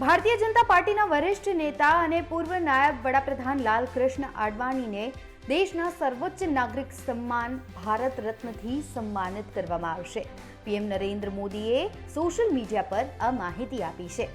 ભારતીય જનતા પાર્ટીના વરિષ્ઠ નેતા અને પૂર્વ નાયબ વડાપ્રધાન લાલકૃષ્ણ આડવાણીને દેશના સર્વોચ્ચ નાગરિક સન્માન ભારત રત્નથી સન્માનિત કરવામાં આવશે. પીએમ નરેન્દ્ર મોદીએ સોશિયલ મીડિયા પર આ માહિતી આપી છે.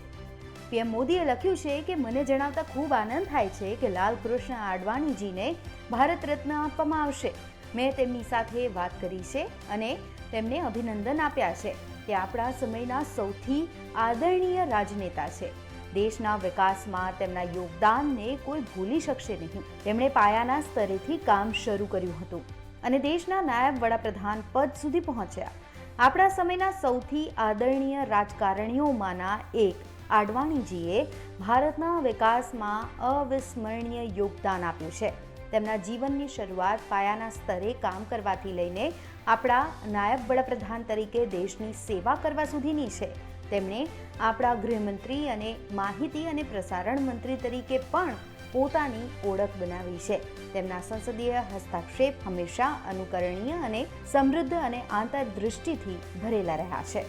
પીએમ મોદીએ લખ્યું છે કે મને જણાવતા ખૂબ આનંદ થાય છે કે લાલકૃષ્ણ આડવાણીજીને ભારત રત્ન આપવામાં આવશે. મેં તેમની સાથે વાત કરી છે અને તેમને અભિનંદન આપ્યા છે. તે આપણા સમયના સૌથી આદરણીય રાજનેતા છે. દેશના વિકાસમાં તેમના યોગદાનને કોઈ ભૂલી શકશે નહીં. તેમણે પાયાના સ્તરેથી કામ શરૂ કર્યું હતું અને દેશના નાયબ વડાપ્રધાન પદ સુધી પહોંચ્યા. આપણા સમયના સૌથી આદરણીય રાજકારણીઓમાંના એક આડવાણીજીએ ભારતના વિકાસમાં અવિસ્મરણીય યોગદાન આપ્યું છે. તેમના જીવનની શરૂઆત પાયાના સ્તરે કામ કરવાથી લઈને આપણા નાયબ વડાપ્રધાન તરીકે દેશની સેવા કરવા સુધીની છે. તેમણે આપણા ગૃહમંત્રી અને માહિતી અને પ્રસારણ મંત્રી તરીકે પણ પોતાની ઓળખ બનાવી છે. તેમના સંસદીય હસ્તક્ષેપ હંમેશા અનુકરણીય અને સમૃદ્ધ અને આંતરદૃષ્ટિથી ભરેલા રહ્યા છે.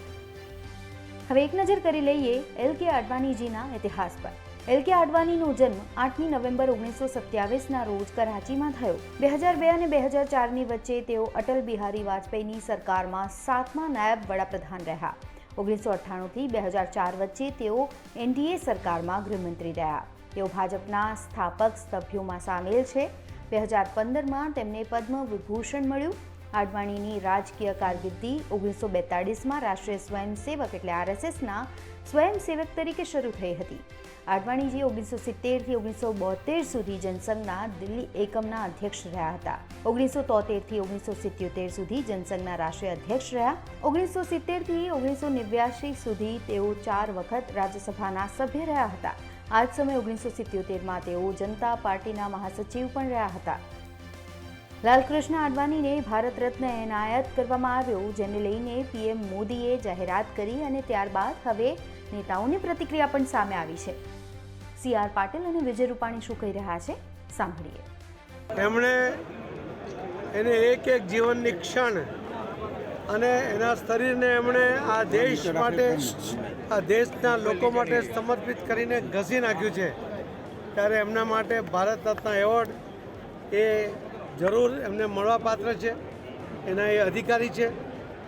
હવે એક નજર કરી લઈએ એલ કે અડવાણીજીના ઇતિહાસ પર. એલ કે આડવાણીનો જન્મ આઠમી નવેમ્બર ઓગણીસો સત્યાવીસના રોજ કરાચીમાં થયો. બે હજાર બે અને બે હજાર ચારની વચ્ચે તેઓ અટલ બિહારી વાજપેયીની સરકારમાં સાતમા નાયબ વડાપ્રધાન રહ્યા. ઓગણીસો અઠ્ઠાણુંથી બે હજાર ચાર વચ્ચે તેઓ એનડીએ સરકારમાં ગૃહમંત્રી રહ્યા. તેઓ ભાજપના સ્થાપક સભ્યોમાં સામેલ છે. બે હજાર પંદરમાં તેમને પદ્મ વિભૂષણ મળ્યું. આડવાણીની રાજકીય કારકિર્દી ઓગણીસો બેતાળીસમાં રાષ્ટ્રીય સ્વયંસેવક એટલે આરએસએસના સ્વયંસેવક તરીકે શરૂ થઈ હતી. આડવાણીજી ઓગણીસો સિત્તેરથી ઓગણીસો બોતેર સુધી જનસંઘના દિલ્હી એકમના અધ્યક્ષ રહ્યા હતા. ઓગણીસો તોતેરથી ઓગણીસો સિત્યોતેર સુધી જનસંઘના રાષ્ટ્રીય અધ્યક્ષ રહ્યા. ઓગણીસો સિત્તેરથી ઓગણીસો નેવ્યાસી સુધી તેઓ ચાર વખત રાજ્યસભાના સભ્ય રહ્યા હતા. આ જ સમયે ઓગણીસો સિત્યોતેરમાં તેઓ જનતા પાર્ટીના મહાસચિવ પણ રહ્યા હતા. લાલકૃષ્ણ આડવાણીને ભારત રત્ન એનાયત કરવામાં આવ્યો, જેને લઈને પીએમ મોદીએ જાહેરાત કરી અને ત્યારબાદ હવે નેતાઓની પ્રતિક્રિયા પણ સામે આવી છે. સી આર પાટીલ અને વિજય રૂપાણી શું કહી રહ્યા છે? સાંભળીએ. એમણે એને એક એક જીવનની ક્ષણ અને એના શરીરને એમણે આ દેશ માટે, આ દેશના લોકો માટે સમર્પિત કરીને ઘસી નાખ્યું છે. ત્યારે એમના માટે ભારત રત્ન એવોર્ડ એ જરૂર એમને મળવાપાત્ર છે. એના એ અધિકારી છે.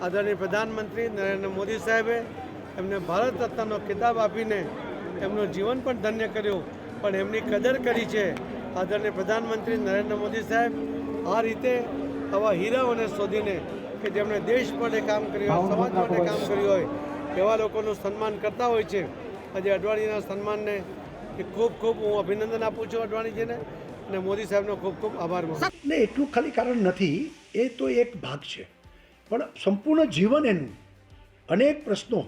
આદરણીય પ્રધાનમંત્રી નરેન્દ્ર મોદી સાહેબે એમને ભારત રત્નનો ખિતાબ આપીને એમનું જીવન પણ ધન્ય કર્યું. પણ એમની કદર કરી છે. આદરણીય પ્રધાનમંત્રી નરેન્દ્ર મોદી સાહેબ આ રીતે આવા હીરાઓને શોધીને કે જેમણે દેશ માટે કામ કર્યું હોય સમાજ માટે કામ કર્યું હોય એવા લોકોનું સન્માન કરતા હોય છે. આજે અડવાણીના સન્માનને એ ખૂબ ખૂબ હું અભિનંદન આપું છું અડવાણીજીને. અને મોદી સાહેબનો ખૂબ ખૂબ આભાર ને એટલું ખાલી કારણ નથી, એ તો એક ભાગ છે. પણ સંપૂર્ણ જીવન એનું, અનેક પ્રશ્નો,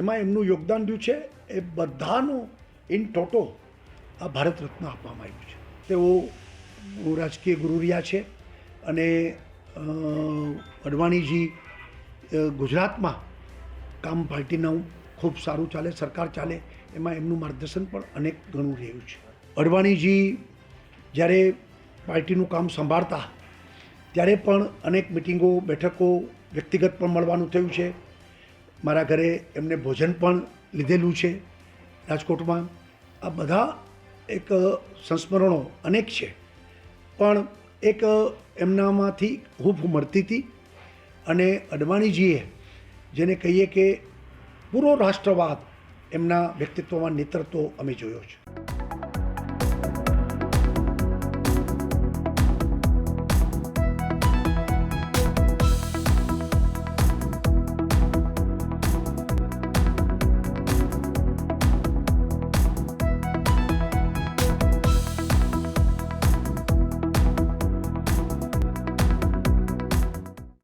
એમાં એમનું યોગદાન રહ્યું છે, એ બધાનું ઇન ટોટો આ ભારત રત્ન આપવામાં આવ્યું છે. તેઓ રાજકીય ગુરુ રહ્યા છે અને અડવાણીજી ગુજરાતમાં કામ પાર્ટીનું ખૂબ સારું ચાલે, સરકાર ચાલે, એમાં એમનું માર્ગદર્શન પણ અનેક ઘણું રહ્યું છે. અડવાણીજી જ્યારે પાર્ટીનું કામ સંભાળતા, ત્યારે પણ અનેક મિટિંગો, બેઠકો વ્યક્તિગત પણ મળવાનું થયું છે. મારા ઘરે એમને ભોજન પણ લીધેલું છે રાજકોટમાં. આ બધા એક સંસ્મરણો અનેક છે. પણ એક એમનામાંથી હૂફ મળતી હતી અને અડવાણીજીએ જેને કહીએ કે પૂરો રાષ્ટ્રવાદ એમના વ્યક્તિત્વમાં નેતૃત્વ અમે જોયો છે.